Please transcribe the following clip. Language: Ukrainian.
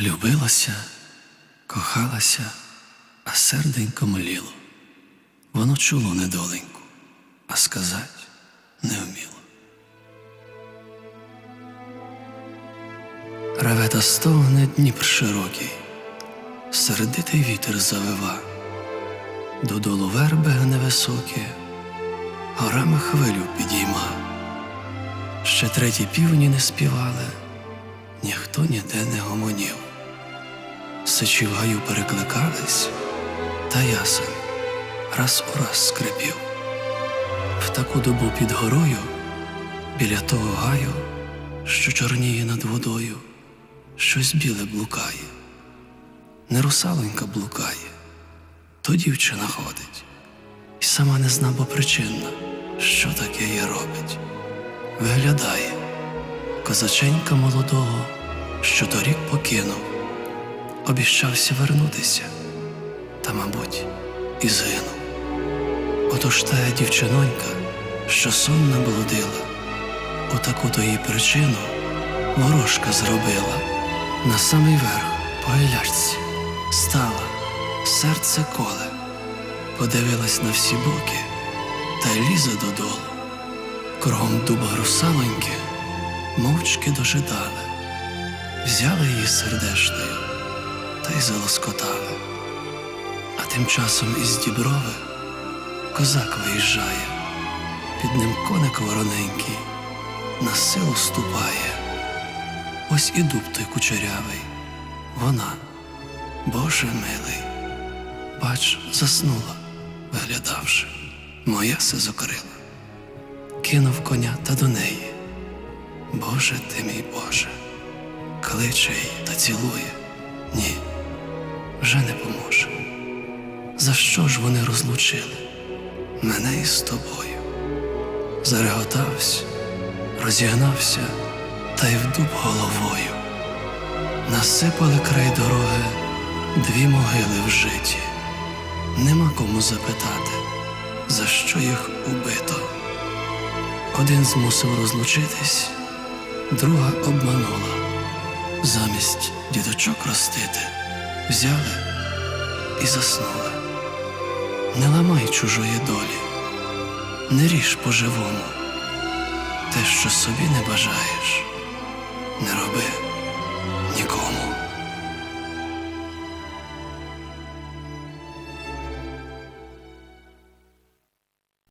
Любилася, кохалася, а серденько мліло. Воно чуло недоленьку, а сказать не вміло. Реве та стогне Дніпр широкий, сердитий вітер завива, додолу верби невисокі, горами хвилю підійма. Ще треті півні не співали, ніхто ніде не гомонів. Сичі в гаю перекликались, та ясен раз у раз скрипів. В таку добу під горою, біля того гаю, що чорніє над водою, щось біле блукає. Не русалонька блукає, то дівчина ходить, і сама не зна, бо причинна, що таке їй робить. Виглядає козаченька молодого, що торік покинув, обіщався вернутися, та, мабуть, і згинув. Отож тая дівчинонька, що сонна блудила, у таку то її причину ворожка зробила на самий верх по гілячці, стала, серце коле, подивилась на всі боки та лізе додолу. Кругом дуба русалоньки мовчки дожидали, взяли її сердешною та й залоскотали. А тим часом із діброви козак виїжджає, під ним коник вороненький на силу ступає. Ось і дуб той кучерявий, вона, Боже милий, бач, заснула, виглядавши, моя се закрила кинув коня та до неї. Боже ти мій Боже, кличе її та цілує. Ні, вже не поможе. За що ж вони розлучили мене із тобою? Зареготався, розігнався та й в дуб головою. Насипали край дороги дві могили в житті. Нема кому запитати, за що їх убито. Один змусив розлучитись, друга обманула. Замість діточок ростити, взяли і заснули. Не ламай чужої долі, не ріж по-живому. Те, що собі не бажаєш, не роби нікому.